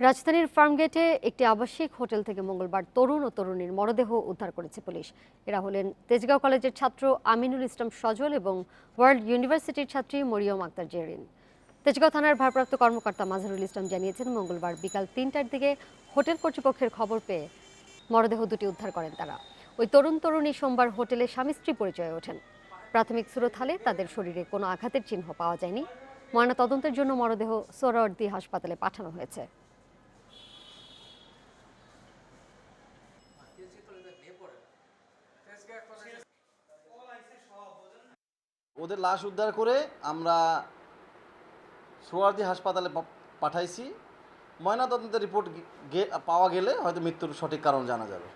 রাজধানীর ফার্মগেটে একটি আবাসিক হোটেল থেকে মঙ্গলবার তরুণ ও তরুণীর মরদেহ উদ্ধার করেছে পুলিশ। এরা হলেন তেজগাঁও কলেজের ছাত্র আমিনুল ইসলাম সজল এবং ওয়ার্ল্ড ইউনিভার্সিটির ছাত্রী মরিয়ম আক্তার জেরিন। তেজগাঁও থানার ভারপ্রাপ্ত কর্মকর্তা মাজহারুল ইসলাম জানিয়েছেন, মঙ্গলবার বিকাল তিনটার দিকে হোটেল কর্তৃপক্ষের খবর পেয়ে মরদেহ দুটি উদ্ধার করেন তারা। ওই তরুণ তরুণী সোমবার হোটেলে স্বামী স্ত্রী পরিচয়ে ওঠেন। প্রাথমিক সুরতহালে তাদের শরীরে কোনো আঘাতের চিহ্ন পাওয়া যায়নি। ময়না তদন্তের জন্য মরদেহ সোহরাওয়ার্দী হাসপাতালে পাঠানো হয়েছে। ওদের লাশ উদ্ধার করে আমরা সোয়ার্দি হাসপাতালে পাঠাইছি। ময়নাতদন্তের রিপোর্ট পাওয়া গেলে হয়তো মৃত্যুর সঠিক কারণ জানা যাবে।